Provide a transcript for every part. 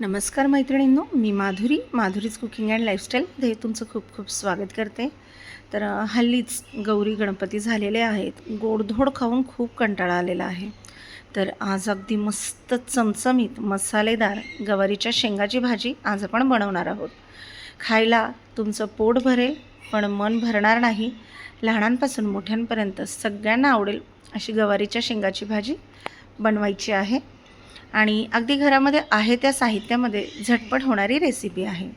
नमस्कार मैत्रिणींनो मी Madhuri Madhuri's cooking and lifestyle हे तुमचं खूप खूप स्वागत करते. तर हल्लीच गौरी गणपती झालेले आहेत. गोडधोड खाऊन खूप कंटाळा आलेला आहे. तर आज अगदी मस्त चमचमीत मसालेदार गवारीच्या शेंगाची भाजी आज आपण बनवणार आहोत. खायला तुमचं पोट भरेल पण मन भरणार नाही. लहानांपासून मोठ्यांपर्यंत सगळ्यांना आवडेल अशी गवारीच्या शेंगाची भाजी बनवायची आहे. आणि अगदी घरामध्ये आहे त्या साहित्यामध्ये झटपट होणारी रेसिपी आहे.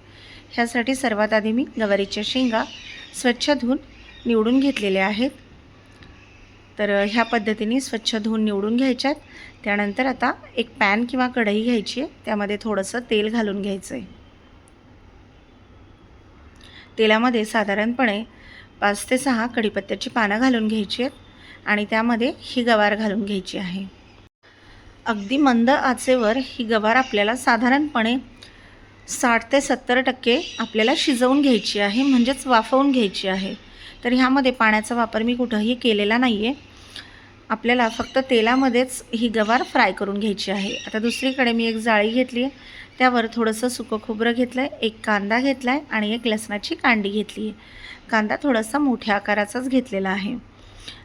ह्यासाठी सर्वात आधी मी गवारीच्या शेंगा स्वच्छ धुवून निवडून घेतलेल्या आहेत. तर ह्या पद्धतीने स्वच्छ धुवून निवडून घ्यायच्यात. त्यानंतर आता एक पॅन किंवा कढई घ्यायची आहे. त्यामध्ये थोडंसं तेल घालून घ्यायचं आहे तेलामध्ये साधारणपणे पाच ते सहा कढीपत्त्याची पानं घालून घ्यायची आहेत आणि त्यामध्ये ही गवार घालून घ्यायची आहे. अगदी मंद आचेवर ही गवार आपल्याला साधारणपणे साठ ते सत्तर टक्के आपल्याला शिजवून घ्यायची आहे म्हणजेच वाफवून घ्यायची आहे. तर ह्यामध्ये पाण्याचा वापर मी कुठंही केलेला नाही आहे आपल्याला फक्त तेलामध्येच ही गवार फ्राय करून घ्यायची आहे. आता दुसरीकडे मी एक जाळी घेतली आहे त्यावर थोडंसं सुकं खोबरं घेतलं आहे एक कांदा घेतला आहे आणि एक लसणाची कांडी घेतली आहे कांदा थोडासा मोठ्या आकाराचाच घेतलेला आहे.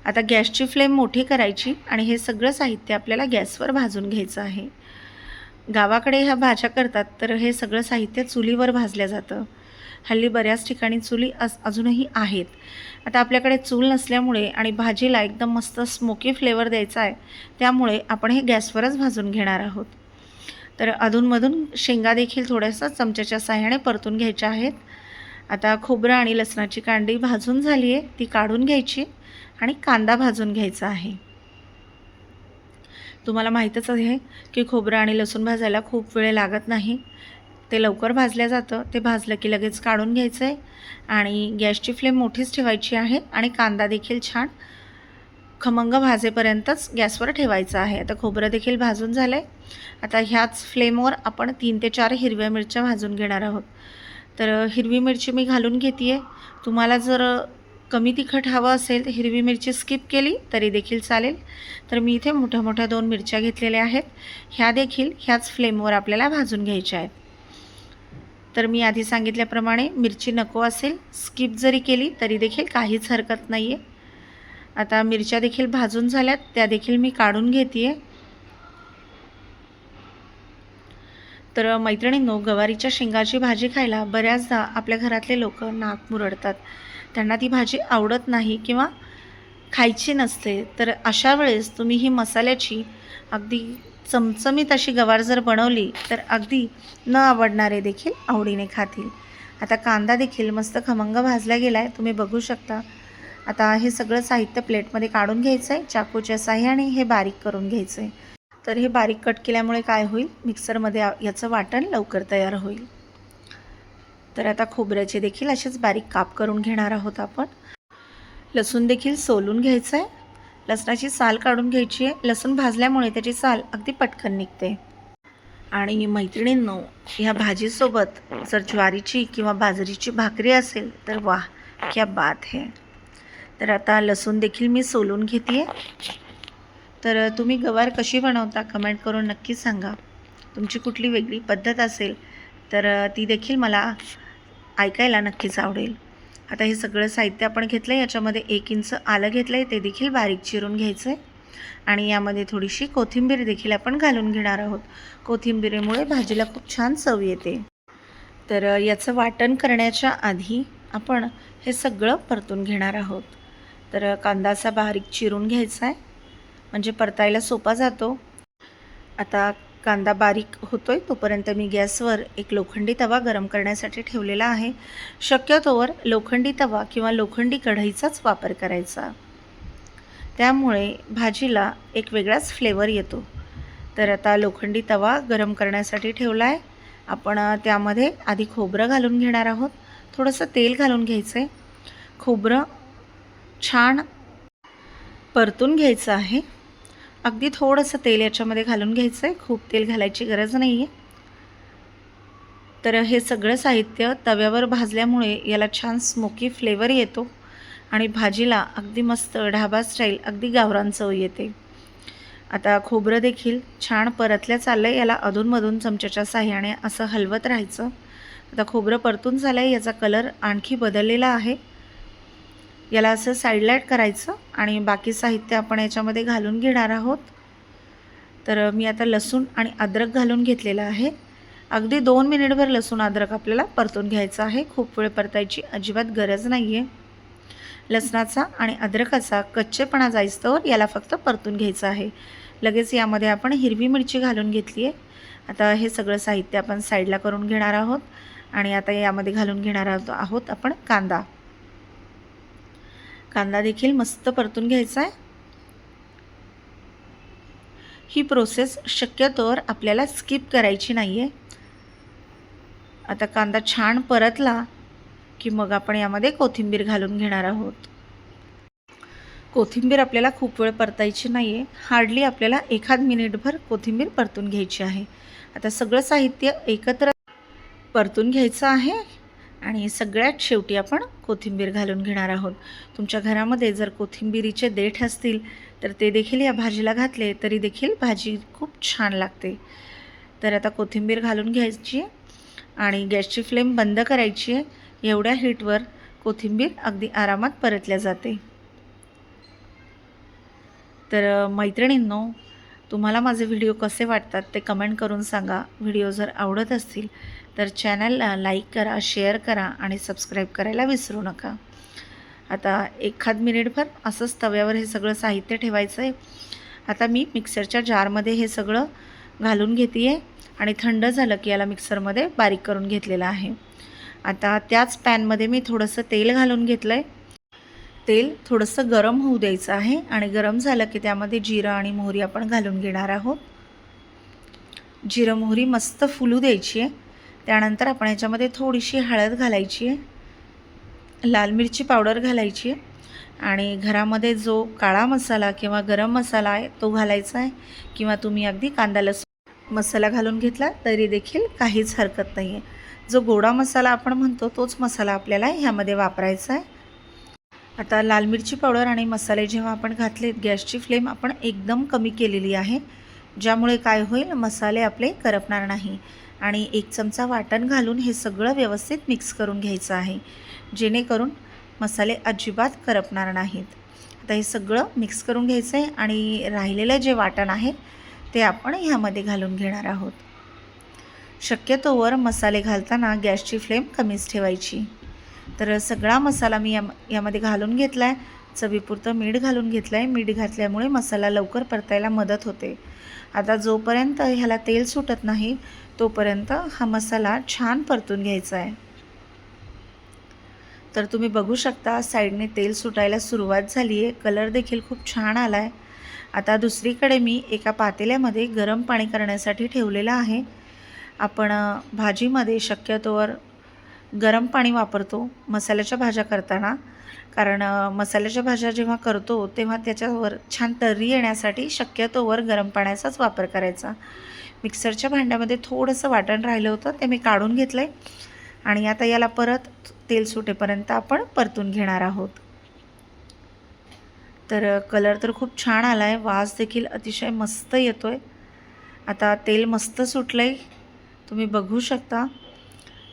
आता गॅसची फ्लेम मोठी करायची आणि हे सगळं साहित्य आपल्याला गॅसवर भाजून घ्यायचं आहे. गावाकडे ह्या भाज्या करतात तर हे सगळं साहित्य चुलीवर भाजलं जातं. हल्ली बऱ्याच ठिकाणी चुली अस अजूनही आहेत. आता आपल्याकडे चूल नसल्यामुळे आणि भाजीला एकदम मस्त स्मोकी फ्लेवर द्यायचा आहे त्यामुळे आपण हे गॅसवरच भाजून घेणार आहोत. तर अधूनमधून शेंगा देखील थोड्याशा चमच्याच्या साह्याने परतून घ्यायच्या आहेत. आता खोबरं आणि लसणाची कांडी भाजून झाली आहे ती काढून घ्यायची. आणि कांदा भाजून घ्यायचा आहे. तुम्हाला माहीतच आहे की खोबरं आणि लसूण भाजायला खूप वेळ लागत नाही. ते लवकर भाजलं जातं. ते भाजलं की लगेच काढून घ्यायचं आहे आणि गॅसची फ्लेम मोठीच ठेवायची आहे आणि कांदा देखील छान खमंग भाजेपर्यंतच गॅसवर ठेवायचा आहे. आता खोबरं देखील भाजून झालं आहे आता ह्याच फ्लेमवर आपण तीन ते चार हिरव्या मिरच्या भाजून घेणार आहोत. तर हिरवी मिरची मी घालून घेते आहे तुम्हाला जर कमी तिखट हवं असेल तर हिरवी मिरची स्किप केली तरी देखील चालेल. तर मी इथे मोठ्या मोठ्या दोन मिरच्या घेतलेल्या आहेत. ह्या देखील ह्याच फ्लेमवर आपल्याला भाजून घ्यायच्या आहेत. तर मी आधी सांगितल्याप्रमाणे मिरची नको असेल स्किप जरी केली तरी देखील काहीच हरकत नाही आहे आता मिरच्या देखील भाजून झाल्यात त्या देखील मी काढून घेते आहे तर मैत्रिणींनो गवारीच्या शेंगाची भाजी खायला बऱ्याचदा आपल्या घरातले लोक नाक मुरडतात. त्यांना ती भाजी आवडत नाही किंवा खायची नसते तर अशा वेळेस तुम्ही ही मसाल्याची अगदी चमचमीत अशी गवार जर बनवली तर अगदी न आवडणारे देखील आवडीने खातील. आता कांदा देखील मस्त खमंग भाजला गेला आहे तुम्ही बघू शकता. आता हे सगळं साहित्य प्लेटमध्ये काढून घ्यायचं आहे चाकूच्या साह्याने हे बारीक करून घ्यायचं आहे तर हे बारीक कट केल्यामुळे काय होईल? मिक्सरमध्ये याचं वाटण लवकर तयार होईल. तर आता खोबऱ्याचे देखील असेच बारीक काप करून घेणार आहोत आपण. लसूण देखील सोलून घ्यायचं आहे लसणाची साल काढून घ्यायची आहे. लसूण भाजल्यामुळे त्याची साल अगदी पटकन निघते. आणि मैत्रिणींनो ह्या भाजीसोबत जर ज्वारीची किंवा बाजरीची भाकरी असेल तर वाह क्या बात है. तर आता लसूण देखील मी सोलून घेते तर तुम्ही गवार कशी बनवता कमेंट करून नक्की सांगा. तुमची कुठली वेगळी पद्धत असेल तर ती देखील मला ऐकायला नक्कीच आवडेल. आता हे सगळं साहित्य आपण घेतलं आहे याच्यामध्ये एक इंच आलं घेतलं आहे ते देखील बारीक चिरून घ्यायचं आहे आणि यामध्ये थोडीशी कोथिंबीर देखील आपण घालून घेणार आहोत. कोथिंबीरीमुळे भाजीला खूप छान चव येते. तर याचं वाटण करण्याच्या आधी आपण हे सगळं परतून घेणार आहोत. तर कांदा असा बारीक चिरून घ्यायचा आहे म्हणजे परतायला सोपा जातो. आता कांदा बारीक होतोय तोपर्यंत मी गॅसवर एक लोखंडी तवा गरम करण्यासाठी ठेवलेला आहे. शक्यतोवर लोखंडी तवा किंवा लोखंडी कढईचाच वापर करायचा. त्यामुळे भाजीला एक वेगळाच फ्लेवर येतो. तर आता लोखंडी तवा गरम करण्यासाठी ठेवला आहे आपण त्यामध्ये आधी खोबरं घालून घेणार आहोत. थोडंसं तेल घालून घ्यायचं आहे खोबरं छान परतून घ्यायचं आहे. अगदी थोडंसं तेल याच्यामध्ये घालून घ्यायचं आहे खूप तेल घालायची गरज नाही आहे तर हे सगळं साहित्य तव्यावर भाजल्यामुळे याला छान स्मोकी फ्लेवर येतो आणि भाजीला अगदी मस्त ढाबा स्टाईल अगदी गावरान चव येते. आता खोबरं देखील छान परतल्या चाललं आहे याला अधूनमधून चमच्याच्या साह्याने असं हलवत राहायचं. आता खोबरं परतून झालं आहे याचा कलर आणखी बदललेला आहे. याला असं साईडलाईट करायचं आणि बाकी साहित्य आपण याच्यामध्ये घालून घेणार आहोत. तर मी आता लसूण आणि अद्रक घालून घेतलेलं आहे. अगदी दोन मिनिटभर लसूण अद्रक आपल्याला परतून घ्यायचं आहे. खूप वेळ परतायची अजिबात गरज नाही आहे लसणाचा आणि अद्रकाचा कच्चेपणा जायस्तवर याला फक्त परतून घ्यायचं आहे. लगेच यामध्ये आपण हिरवी मिरची घालून घेतली आहे आता हे सगळं साहित्य आपण साईडला करून घेणार आहोत आणि आता यामध्ये घालून घेणार आहोत आहोत आपण कांदा. कांदा देखील मस्त परतून घ्यायचा आहे. ही प्रोसेस शक्यतोवर आपल्याला स्किप करायची नाही आहे आता कांदा छान परतला की मग आपण यामध्ये कोथिंबीर घालून घेणार आहोत. कोथिंबीर आपल्याला खूप वेळ परतायची नाही आहे हार्डली आपल्याला एखाद मिनिटभर कोथिंबीर परतून घ्यायची आहे. आता सगळं साहित्य एकत्र परतून घ्यायचं आहे. आणि सगळ्यात शेवटी आपण कोथिंबीर घालून घेणार आहोत. तुमच्या घरामध्ये जर कोथिंबीरीचे देठ असतील तर ते देखील या भाजीला घातले तरी देखील भाजी खूप छान लागते. तर आता कोथिंबीर घालून घ्यायची आहे आणि गॅसची फ्लेम बंद करायची आहे. एवढ्या हीटवर कोथिंबीर अगदी आरामात परतल्या जाते. तर मैत्रिणींनो तुम्हाला माझे व्हिडिओ कसे वाटतात ते कमेंट करून सांगा. व्हिडिओ जर आवडत असतील तर चॅनलला लाईक करा शेअर करा आणि सबस्क्राईब करायला विसरू नका. आता एखाद मिनिटभर असंच तव्यावर हे सगळं साहित्य ठेवायचं आहे आता मी मिक्सरच्या जारमध्ये हे सगळं घालून घेते आहे आणि थंड झालं की याला मिक्सरमध्ये बारीक करून घेतलेलं आहे. आता त्याच पॅनमध्ये मी थोडंसं तेल घालून घेतलं आहे तेल थोडंसं गरम होऊ द्यायचं आहे आणि गरम झालं की त्यामध्ये जिरं आणि मोहरी आपण घालून घेणार आहोत. जिरं मोहरी मस्त फुलू द्यायची आहे. त्यानंतर आपण याच्यामध्ये थोडीशी हळद घालायची आहे. लाल मिरची पावडर घालायची आहे. आणि घरामध्ये जो काळा मसाला किंवा गरम मसाला आहे तो घालायचा आहे. किंवा तुम्ही अगदी कांदा लसूण मसाला घालून घेतला तरी देखील काहीच हरकत नाही आहे जो गोडा मसाला आपण म्हणतो तोच मसाला आपल्याला ह्यामध्ये वापरायचा आहे. आता लाल मिरची पावडर आणि मसाले जेव्हा आपण घातले गॅसची फ्लेम आपण एकदम कमी केलेली आहे ज्यामुळे काय होईल मसाले आपले करपणार नाही. आणि एक चमचा वाटण घालून हे सगळं व्यवस्थित मिक्स करून घ्यायचं आहे जेणेकरून मसाले अजिबात करपणार नाहीत. आता हे सगळं मिक्स करून घ्यायचं आहे आणि राहिलेलं जे वाटण आहे ते आपण ह्यामध्ये घालून घेणार आहोत. शक्यतोवर मसाले घालताना गॅसची फ्लेम कमीच ठेवायची. तर सगळा मसाला मी या यामध्ये घालून घेतला आहे चवीपुरतं मीठ घालून घेतलं आहे मीठ घातल्यामुळे मसाला लवकर परतायला मदत होते. आता जोपर्यंत ह्याला तेल सुटत नाही तोपर्यंत हा मसाला छान परतून घ्यायचा आहे तर तुम्ही बघू शकता साईडने तेल सुटायला सुरुवात झाली आहे कलर देखील खूप छान आला आहे आता दुसरीकडे मी एका पातेल्यामध्ये गरम पाणी करण्यासाठी ठेवलेलं आहे. आपण भाजीमध्ये शक्यतोवर गरम पाणी वापरतो मसाल्याच्या भाज्या करताना. कारण मसाल्याच्या भाज्या जेव्हा करतो तेव्हा त्याच्यावर छान तर्री येण्यासाठी शक्यतोवर गरम पाण्याचाच वापर करायचा. मिक्सरच्या भांड्यामध्ये थोडंसं वाटण राहिलं होतं ते मी काढून घेतलं आहे आणि आता याला परत तेल सुटेपर्यंत आपण परतून घेणार आहोत. तर कलर तर खूप छान आला आहे वास देखील अतिशय मस्त येतो आहे आता तेल मस्त सुटलं आहे तुम्ही बघू शकता.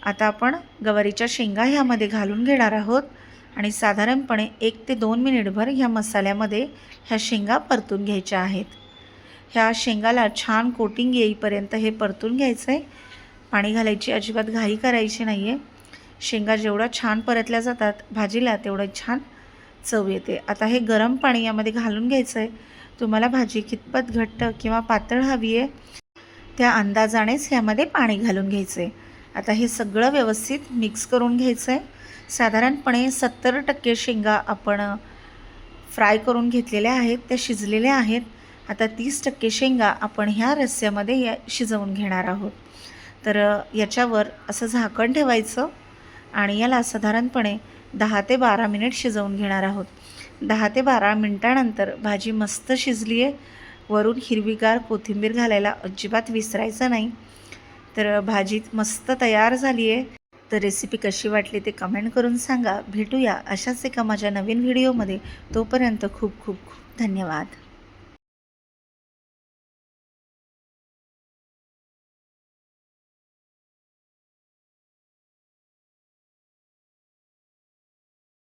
आता आपण गवारीच्या शेंगा ह्यामध्ये घालून घेणार आहोत. आणि साधारणपणे एक ते दोन मिनिटभर ह्या मसाल्यामध्ये ह्या शेंगा परतून घ्यायच्या आहेत. ह्या शेंगाला छान कोटिंग येईपर्यंत हे परतून घ्यायचं आहे पाणी घालायची अजिबात घाई करायची नाही आहे शेंगा जेवढ्या छान परतल्या जातात भाजीला तेवढं छान चव येते. आता हे गरम पाणी यामध्ये घालून घ्यायचं आहे तुम्हाला भाजी कितपत घट्ट किंवा पातळ हवी आहे त्या अंदाजानेच ह्यामध्ये पाणी घालून घ्यायचं आहे आता हे सगळं व्यवस्थित मिक्स करून घ्यायचं आहे साधारणपणे सत्तर टक्के शेंगा आपण फ्राय करून घेतलेल्या आहेत त्या शिजलेल्या आहेत. आता तीस टक्के शेंगा आपण ह्या रस्स्यामध्ये या शिजवून घेणार आहोत. तर याच्यावर असं झाकण ठेवायचं आणि याला साधारणपणे दहा ते बारा मिनिट शिजवून घेणार आहोत. दहा ते बारा मिनटानंतर भाजी मस्त शिजली आहे वरून हिरवीगार कोथिंबीर घालायला अजिबात विसरायचं नाही. तर भाजी मस्त तयार झाली आहे तर रेसिपी कशी वाटली ते कमेंट करून सांगा. भेटूया अशाच एका माझ्या नवीन व्हिडिओमध्ये तोपर्यंत खूप खूप खूप धन्यवाद.